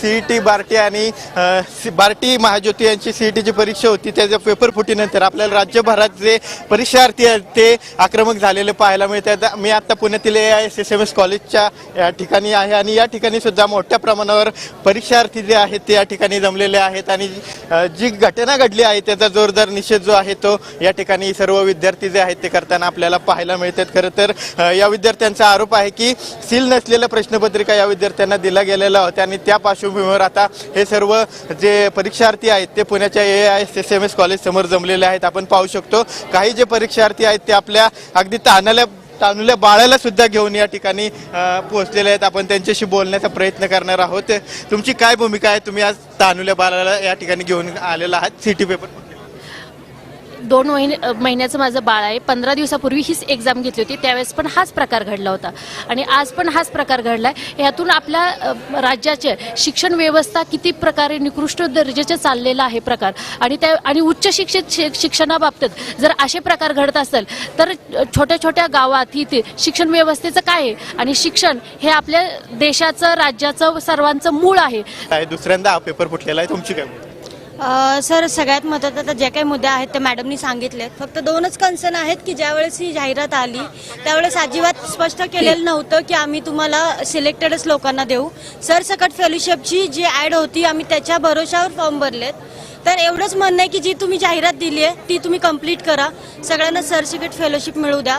CET BARTI आणि सी- बार्टी महाज्योती यांची सीईटीची परीक्षा होती त्याच्या पेपर फुटीनंतर आपल्याला राज्यभरात जे परीक्षार्थी आहेत ते आक्रमक झालेले पाहायला मिळतात. मी आता पुण्यातील A I S S M S कॉलेजच्या या ठिकाणी आहे आणि या ठिकाणी सुद्धा मोठ्या प्रमाणावर परीक्षार्थी जे आहेत ते या ठिकाणी जमलेले आहेत आणि जी घटना घडली आहे त्याचा जोरदार निषेध जो आहे तो या ठिकाणी सर्व विद्यार्थी जे आहेत ते करताना आपल्याला पाहायला मिळतात. खरं तर या विद्यार्थ्यांचा आरोप आहे की सील नसलेल्या प्रश्नपत्रिका या विद्यार्थ्यांना दिल्या गेलेल्या होत्या आणि त्या पार्श्वभूमीवर आता हे सर्व जे परीक्षार्थी आहेत ते पुण्याच्या A I S M S college समोर जमलेले आहेत. आपण पाहू शकतो काही जे परीक्षार्थी आहेत ते आपल्या अगदी तानाल्या तानुल्या बाळाला सुद्धा घेऊन या ठिकाणी पोहोचलेले आहेत. आपण त्यांच्याशी बोलण्याचा प्रयत्न करणार आहोत. तुमची काय भूमिका आहे? तुम्ही आज तानुल्या बाळाला या ठिकाणी घेऊन आलेला आहात. सिटी पेपर दोन महिने महिन्याचं माझं बाळ आहे. पंधरा दिवसापूर्वी हीच एक्झाम घेतली होती. त्यावेळेस पण हाच प्रकार घडला होता. आणि आज पण हाच प्रकार घडला आहे ह्यातून आपल्या राज्याचे शिक्षण व्यवस्था किती प्रकारे निकृष्ट दर्जाचे चाललेला आहे प्रकार. आणि त्या आणि उच्च शिक्षित शि- शिक्षणाबाबतीत जर असे प्रकार घडत असेल तर छोट्या छोट्या गावात इथे शिक्षण व्यवस्थेचं काय आहे? आणि शिक्षण हे आपल्या देशाचं राज्याचं सर्वांचं मूळ आहे. दुसऱ्यांदा पेपर फुटलेला आहे? तुमची काय सर सगळ्यात महत्त्वाचं जे काही मुद्दे आहेत ते मॅडमनी सांगितले फक्त दोनच कन्सर्न आहेत की ज्यावेळेस ही जाहिरात आली त्यावेळेस अजिबात स्पष्ट केलेलं नव्हतं की आम्ही तुम्हाला सिलेक्टेडच लोकांना देऊ. सरसकट फेलोशिपची जी ॲड होती आम्ही त्याच्या भरोशावर फॉर्म भरलेत. तर एवढंच म्हणणं आहे की जी तुम्ही जाहिरात दिली आहे ती तुम्ही कंप्लीट करा. सगळ्यांना सरसकट फेलोशिप मिळू द्या.